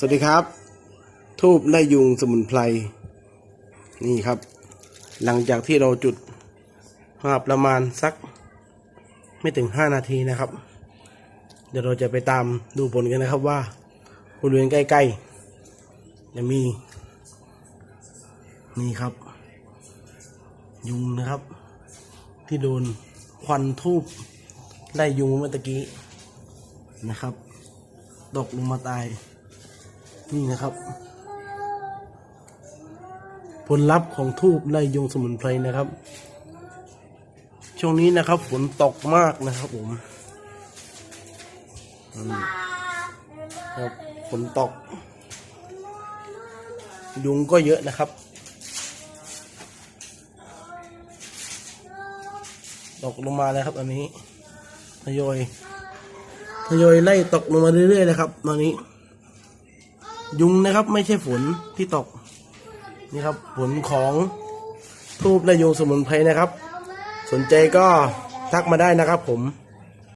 สวัสดีครับ ทูบไล่ยุงสมุนไพร นี่ครับ หลังจากที่เราจุดมาประมาณสักไม่ถึงห้านาทีนะครับ เดี๋ยวเราจะไปตามดูผลกันนะครับว่าบริเวณใกล้ๆจะมี นี่ครับ ยุงนะครับ ที่โดนควันทูบไล่ยุงเมื่อตะกี้นะครับ ตกลงมาตาย นี่นะครับ ผลลัพธ์ของทูบไล่ยุงสมุนไพรนะครับ ช่วงนี้นะครับฝนตกมากนะครับผมครับฝนตก ยุงก็เยอะนะครับตกลงมาแล้วครับอันนี้ทยอยทยอยไล่ตกลงมาเรื่อยๆนะครับตอนนี้ ยุงนะครับ ไม่ใช่ฝนที่ตก นี่ครับ ผลของทูบและยุงสมุนไพรนะครับ สนใจก็ทักมาได้นะครับผม